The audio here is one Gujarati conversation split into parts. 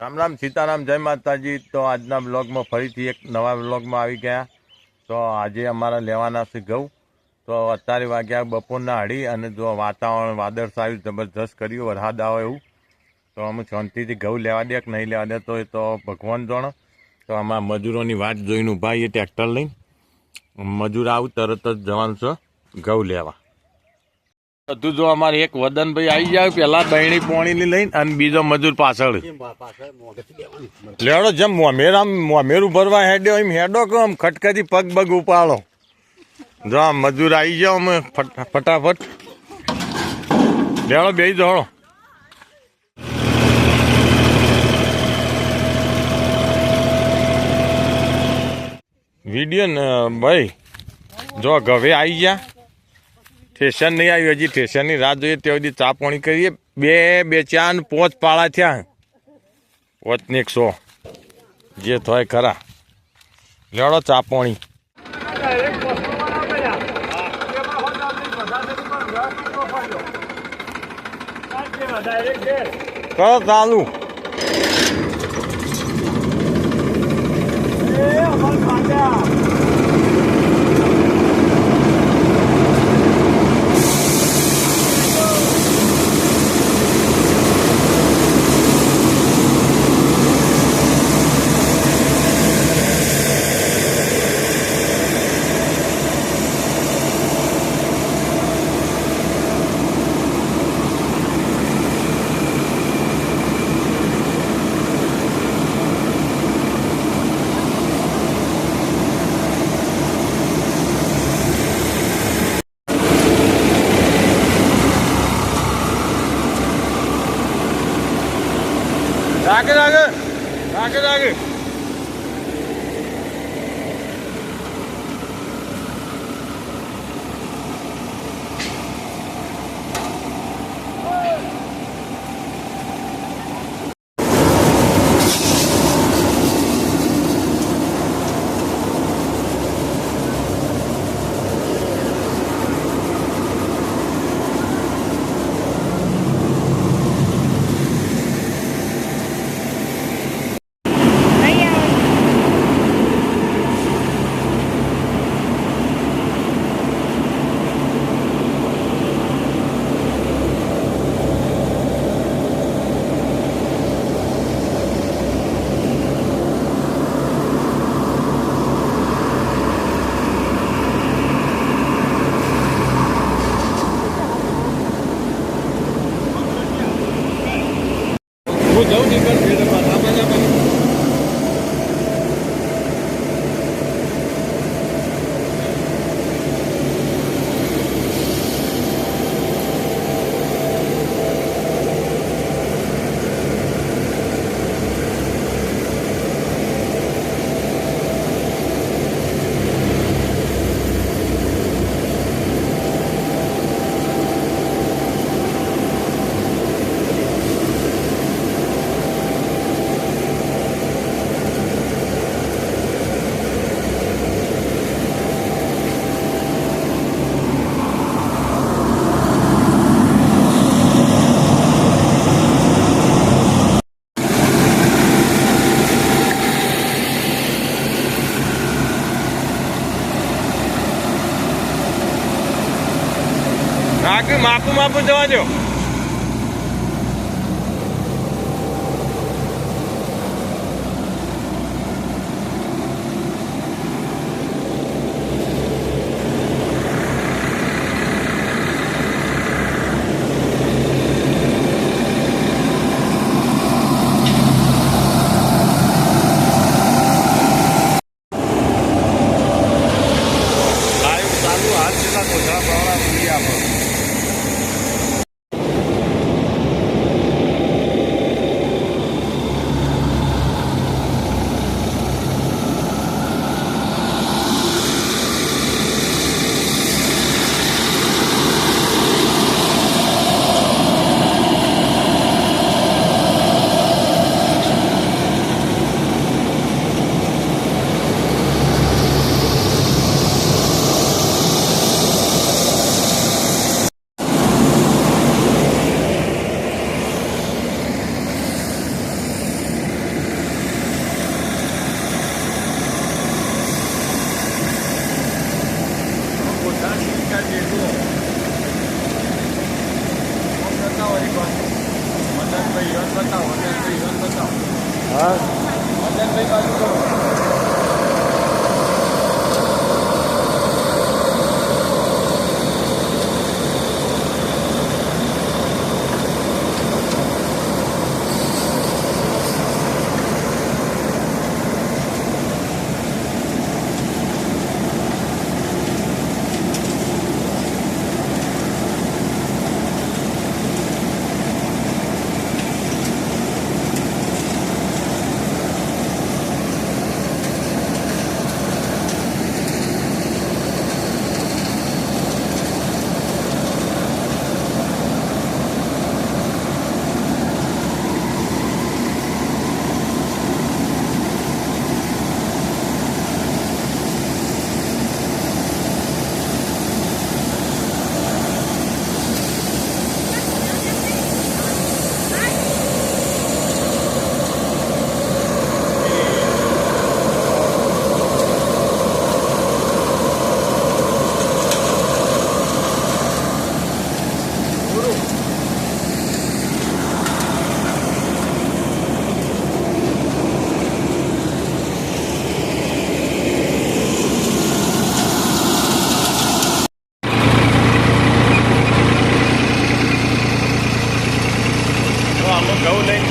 રામ રામ, સીતારામ, જય માતાજી. તો આજના બ્લોગમાં ફરીથી એક નવા બ્લોગમાં આવી ગયા. તો આજે અમારા લેવાના છે ઘઉં. તો અત્યારે વાગ્યા બપોરના અઢી અને જો વાતાવરણ વાદળછાયું, જબરજસ્ત કર્યું, વરસાદ આવે એવું. તો અમે શાંતિથી ઘઉં લેવા દે કે નહીં લેવા દે તો એ તો ભગવાન જાણો. તો અમારા મજૂરોની વાટ જોઈને ઊભા એ ટ્રેક્ટર લઈને. મજૂર આવું, તરત જ જવાનું છે ઘઉં લેવા. બધું જો અમારે એક વદનભાઈ આવી જાય પેલા બહેણી પોણીની લઈને અને બીજો મજૂર પાછળ. લેડો જેમ મોમેરા મોમેરું ભરવા હેડ્યો એમ હેડો કે આમ ખટખટી પગ પગ ઉપાડો. જો આમ મજૂર આવી જાઓ અમે ફટ- ફટાફટ. લેડો બે દોડો વીડિયો ને ભાઈ જો ગવે આવી ગયા. સ્ટેશન નહીં આવ્યું, હજી સ્ટેશનની રાહ જોઈએ, ત્યાં સુધી ચા પાણી કરીએ. બે બે ચાર પોચ પાળા થયા. પોચ ને એક સો જે થાય ખરા. લેડો ચા પાણી. કરો ચાલુ. आगे आगे નાખ માપું માપું જવા દો લાઈવ બતાવો બતાવો. હા?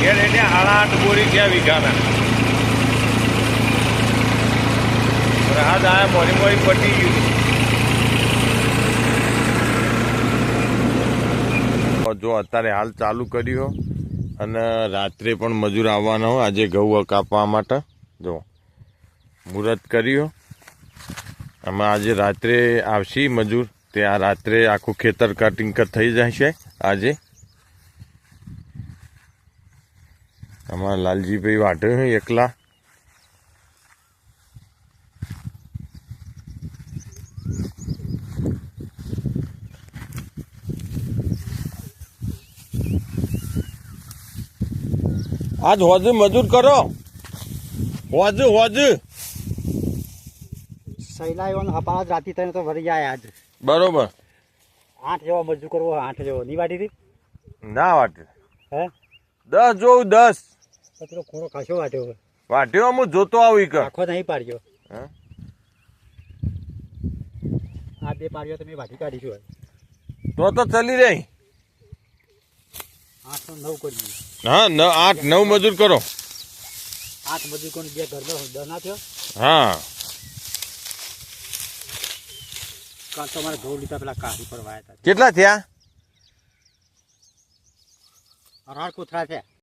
ઘેર એટલે આઠ બોરી ક્યાં વીઘાના. રાહત આયા મોરી મોરી પટી ગયું જો અત્યારે હાલ ચાલુ કર્યો અને રાત્રે પણ મજૂર આવવાના હોય આજે ઘઉં કાપવા માટે. જો, મુહૂર્ત કર્યો અમે આજે રાત્રે આવશે મજૂર, તે આ રાત્રે આખું ખેતર કટિંગ થઈ જશે આજે. અમારા લાલજીભાઈ વાટે એકલા. આજ હોજ મજૂર કરો. હોજ હોજ. સહેલાઈઓનો હપાળા જ રાતી તને તો ભરી જાય આજ. બરોબર. આઠ જેવો મજૂર કરવો આઠ જેવો. નહીં વાટી ના વાટે હે? દસ જોઉં દસ. પછી કોણો કાશો વાટ્યો વાટ્યો હું જોતો આવી કર આખો નહીં પાડ્યો. હે? આ બે પાડ્યો તમે વાટી કાઢીશું તો તો ચલી રહી. આઠ નવ કરી હા ન આઠ નવ મજૂર કરો. આઠ મજૂર કોણ બે ઘરનો દસ ના થયો? હા. કાલ તો અમારે ઘઉં લીધા પેલા કાઢી પર વાયા હતા. કેટલા થયા? અઢાર કોથળા થયા.